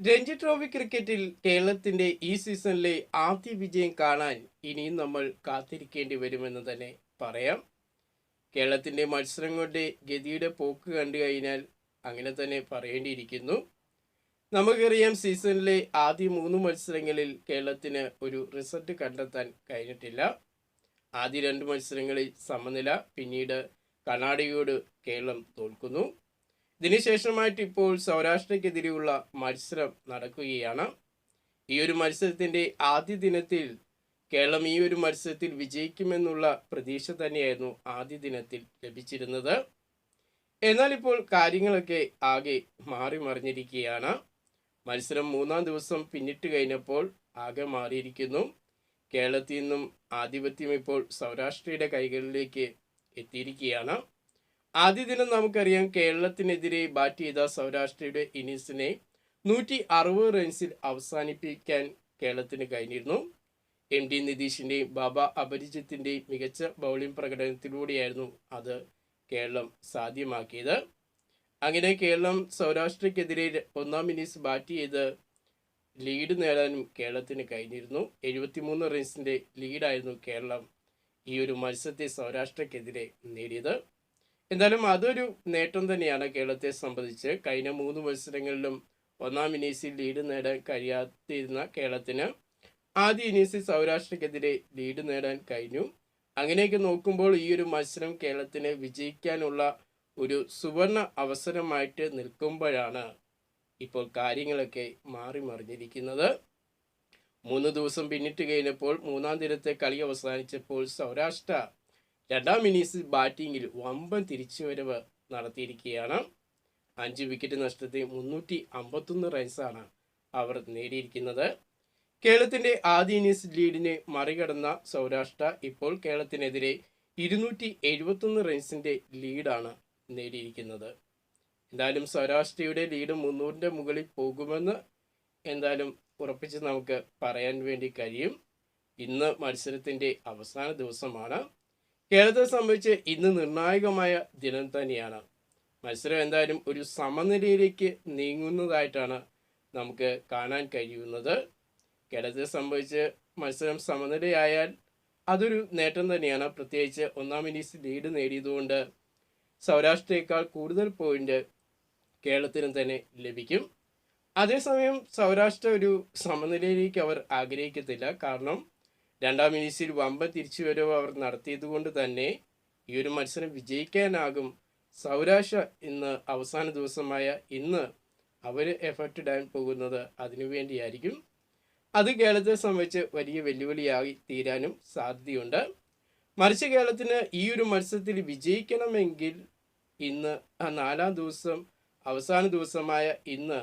Ranji trophy ക്രിക്കറ്റിൽ കേരളത്തിന്റെ ഈ സീസണിലെ ആദ്യ വിജയം കാണാൻ ഇനിയും നമ്മൾ കാത്തിരിക്കേണ്ടി വരുമെന്ന് തന്നെ പറയാം. കേരളത്തിന്റെ മത്സരങ്ങളുടെ ഗതിയുടെ പോക്ക് കണ്ടു കഴിഞ്ഞാൽ അങ്ങനെ തന്നെ പറയേണ്ടിയിരിക്കുന്നു. നമുക്കറിയാം സീസണിലെ ആദ്യ മൂന്ന് മത്സരങ്ങളിൽ കേരളത്തിന് ഒരു റിസൾട്ട് കണ്ടെത്താൻ കഴിഞ്ഞിട്ടില്ല. ആദ്യ രണ്ട് മത്സരങ്ങളിൽ സമനില പിന്നീട് കർണാടകയോട് കേരളം തോൽക്കുന്നു. ഇതിനുശേഷമായിട്ട് ഇപ്പോൾ സൗരാഷ്ട്രയ്ക്കെതിരെയുള്ള മത്സരം നടക്കുകയാണ്. ഈ ഒരു മത്സരത്തിന്റെ ആദ്യ ദിനത്തിൽ കേരളം ഈ ഒരു മത്സരത്തിൽ വിജയിക്കുമെന്നുള്ള പ്രതീക്ഷ തന്നെയായിരുന്നു ആദ്യ ദിനത്തിൽ ലഭിച്ചിരുന്നത്. എന്നാൽ ഇപ്പോൾ കാര്യങ്ങളൊക്കെ ആകെ മാറി മറിഞ്ഞിരിക്കുകയാണ്. മത്സരം മൂന്നാം ദിവസം പിന്നിട്ട് കഴിഞ്ഞപ്പോൾ ആകെ മാറിയിരിക്കുന്നു. കേരളത്തിൽ നിന്നും ആധിപത്യം ഇപ്പോൾ സൗരാഷ്ട്രയുടെ കൈകളിലേക്ക് എത്തിയിരിക്കുകയാണ്. ആദ്യ ദിനം നമുക്കറിയാം കേരളത്തിനെതിരെ ബാറ്റ് ചെയ്ത സൗരാഷ്ട്രയുടെ ഇന്നിങ്സിനെ നൂറ്റി അറുപത് റൺസിൽ അവസാനിപ്പിക്കാൻ കേരളത്തിന് കഴിഞ്ഞിരുന്നു. എം ഡി നിതീഷിന്റെയും ബാബ അപരിജിത്തിന്റെയും മികച്ച ബൗളിംഗ് പ്രകടനത്തിലൂടെയായിരുന്നു അത് കേരളം സാധ്യമാക്കിയത്. അങ്ങനെ കേരളം സൗരാഷ്ട്രയ്ക്കെതിരെ ഒന്നാം ഇന്നിങ്സ് ബാറ്റ് ചെയ്ത് ലീഡ് നേടാനും കേരളത്തിന് കഴിഞ്ഞിരുന്നു. എഴുപത്തിമൂന്ന് റൺസിന്റെ ലീഡായിരുന്നു കേരളം ഈ ഒരു മത്സരത്തെ സൗരാഷ്ട്രയ്ക്കെതിരെ നേടിയത്. എന്തായാലും അതൊരു നേട്ടം തന്നെയാണ് കേരളത്തെ സംബന്ധിച്ച്. കഴിഞ്ഞ മൂന്ന് മത്സരങ്ങളിലും ഒന്നാം ഇന്നിങ്സിൽ ലീഡ് നേടാൻ കഴിയാതിരുന്ന കേരളത്തിന് ആദ്യ ഇന്നിങ്സിൽ സൗരാഷ്ട്രക്കെതിരെ ലീഡ് നേടാൻ കഴിഞ്ഞു. അങ്ങനെയൊക്കെ നോക്കുമ്പോൾ ഈ ഒരു മത്സരം കേരളത്തിന് വിജയിക്കാനുള്ള ഒരു സുവർണ അവസരമായിട്ട് നിൽക്കുമ്പോഴാണ് ഇപ്പോൾ കാര്യങ്ങളൊക്കെ മാറി മറിഞ്ഞിരിക്കുന്നത്. മൂന്ന് ദിവസം പിന്നിട്ട് കഴിഞ്ഞപ്പോൾ മൂന്നാം ദിനത്തെ കളി അവസാനിച്ചപ്പോൾ സൗരാഷ്ട്ര രണ്ടാം ഇന്നിങ്സിൽ ബാറ്റിങ്ങിൽ വമ്പൻ തിരിച്ചുവരവ് നടത്തിയിരിക്കുകയാണ്. അഞ്ച് വിക്കറ്റ് നഷ്ടത്തിൽ മുന്നൂറ്റി അമ്പത്തൊന്ന് റൺസാണ് അവർ നേടിയിരിക്കുന്നത്. കേരളത്തിന്റെ ആദ്യ ഇന്നിങ്സ് ലീഡിനെ മറികടന്ന സൗരാഷ്ട്ര ഇപ്പോൾ കേരളത്തിനെതിരെ ഇരുന്നൂറ്റി എഴുപത്തൊന്ന് റൺസിന്റെ ലീഡാണ് നേടിയിരിക്കുന്നത്. എന്തായാലും സൗരാഷ്ട്രയുടെ ലീഡ് മുന്നൂറിന്റെ മുകളിൽ പോകുമെന്ന് എന്തായാലും ഉറപ്പിച്ച് നമുക്ക് പറയാൻ വേണ്ടി കഴിയും. ഇന്ന് മത്സരത്തിന്റെ അവസാന ദിവസമാണ്. കേരളത്തെ സംബന്ധിച്ച് ഇന്ന് നിർണായകമായ ദിനം തന്നെയാണ്. മത്സരം എന്തായാലും ഒരു സമനിലയിലേക്ക് നീങ്ങുന്നതായിട്ടാണ് നമുക്ക് കാണാൻ കഴിയുന്നത്. കേരളത്തെ സംബന്ധിച്ച് മത്സരം സമനിലയായാൽ അതൊരു നേട്ടം തന്നെയാണ്. പ്രത്യേകിച്ച് ഒന്നാം ഇന്നിങ്സ് ലീഡ് നേടിയതുകൊണ്ട് സൗരാഷ്ട്രയേക്കാൾ കൂടുതൽ പോയിന്റ് കേരളത്തിന് തന്നെ ലഭിക്കും. അതേസമയം സൗരാഷ്ട്ര ഒരു സമനിലയിലേക്ക് അവർ ആഗ്രഹിക്കത്തില്ല. കാരണം രണ്ടാം ഇന്നിങ്സിൽ വമ്പൻ തിരിച്ചുവരവ് അവർ നടത്തിയത് കൊണ്ട് തന്നെ ഈ ഒരു മത്സരം വിജയിക്കാനാകും. സൗരാഷ്ട്ര ഇന്ന് അവസാന ദിവസമായ ഇന്ന് അവർ എഫർട്ട് ഇടാൻ പോകുന്നത് അതിനുവേണ്ടിയായിരിക്കും അത് കേരളത്തെ സംബന്ധിച്ച് വലിയ വെല്ലുവിളിയായി തീരാനും സാധ്യതയുണ്ട്. മറിച്ച് കേരളത്തിന് ഈ ഒരു മത്സരത്തിൽ വിജയിക്കണമെങ്കിൽ ഇന്ന് ആ നാലാം ദിവസം അവസാന ദിവസമായ ഇന്ന്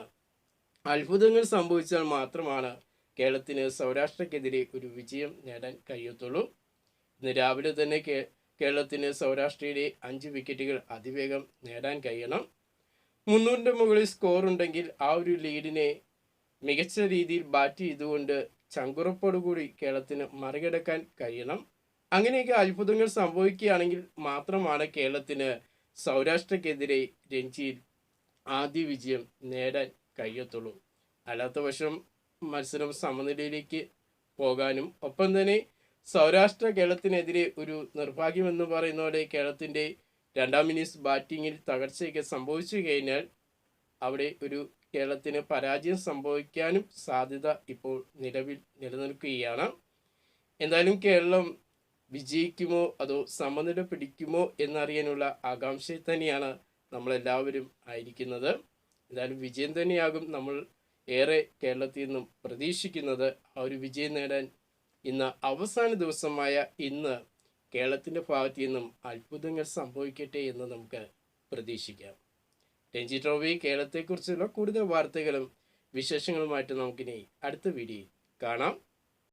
അത്ഭുതങ്ങൾ സംഭവിച്ചാൽ മാത്രമാണ് കേരളത്തിന് സൗരാഷ്ട്രക്കെതിരെ ഒരു വിജയം നേടാൻ കഴിയത്തുള്ളൂ. ഇന്ന് രാവിലെ തന്നെ കേരളത്തിന് സൗരാഷ്ട്രയുടെ അഞ്ച് വിക്കറ്റുകൾ അതിവേഗം നേടാൻ കഴിയണം. മുന്നൂറിന്റെ മുകളിൽ സ്കോർ ഉണ്ടെങ്കിൽ ആ ഒരു ലീഡിനെ മികച്ച രീതിയിൽ ബാറ്റ് ചെയ്തുകൊണ്ട് ചങ്കുറപ്പോടുകൂടി കേരളത്തിന് മറികടക്കാൻ കഴിയണം. അങ്ങനെയൊക്കെ അത്ഭുതങ്ങൾ സംഭവിക്കുകയാണെങ്കിൽ മാത്രമാണ് കേരളത്തിന് സൗരാഷ്ട്രക്കെതിരെ രഞ്ജിയിൽ ആദ്യ വിജയം നേടാൻ കഴിയത്തുള്ളൂ. അല്ലാത്ത വശം മത്സരം സമനിലയിലേക്ക് പോകാനും ഒപ്പം തന്നെ സൗരാഷ്ട്ര കേരളത്തിനെതിരെ ഒരു നിർഭാഗ്യമെന്ന് പറയുന്നതോടെ കേരളത്തിന്റെ രണ്ടാം ഇന്നിങ്സ് ബാറ്റിങ്ങിൽ തകർച്ചയൊക്കെ സംഭവിച്ചു കഴിഞ്ഞാൽ അവിടെ ഒരു കേരളത്തിന് പരാജയം സംഭവിക്കാനും സാധ്യത ഇപ്പോൾ നിലവിൽ നിലനിൽക്കുകയാണ്. എന്തായാലും കേരളം വിജയിക്കുമോ അതോ സമനില പിടിക്കുമോ എന്നറിയാനുള്ള ആകാംക്ഷയിൽ തന്നെയാണ് നമ്മളെല്ലാവരും ആയിരിക്കുന്നത്. എന്തായാലും വിജയം തന്നെയാകും നമ്മൾ ഏറെ കേരളത്തിൽ നിന്നും പ്രതീക്ഷിക്കുന്നത് ആ ഒരു വിജയം നേടാൻ ഇന്ന് അവസാന ദിവസമായ ഇന്ന് കേരളത്തിന്റെ ഭാഗത്തു നിന്നും അത്ഭുതങ്ങൾ സംഭവിക്കട്ടെ എന്ന് നമുക്ക് പ്രതീക്ഷിക്കാം. രഞ്ജി ട്രോഫി കേരളത്തെക്കുറിച്ചുള്ള കൂടുതൽ വാർത്തകളും വിശേഷങ്ങളുമായിട്ട് നമുക്കിനി അടുത്ത വീഡിയോയിൽ കാണാം.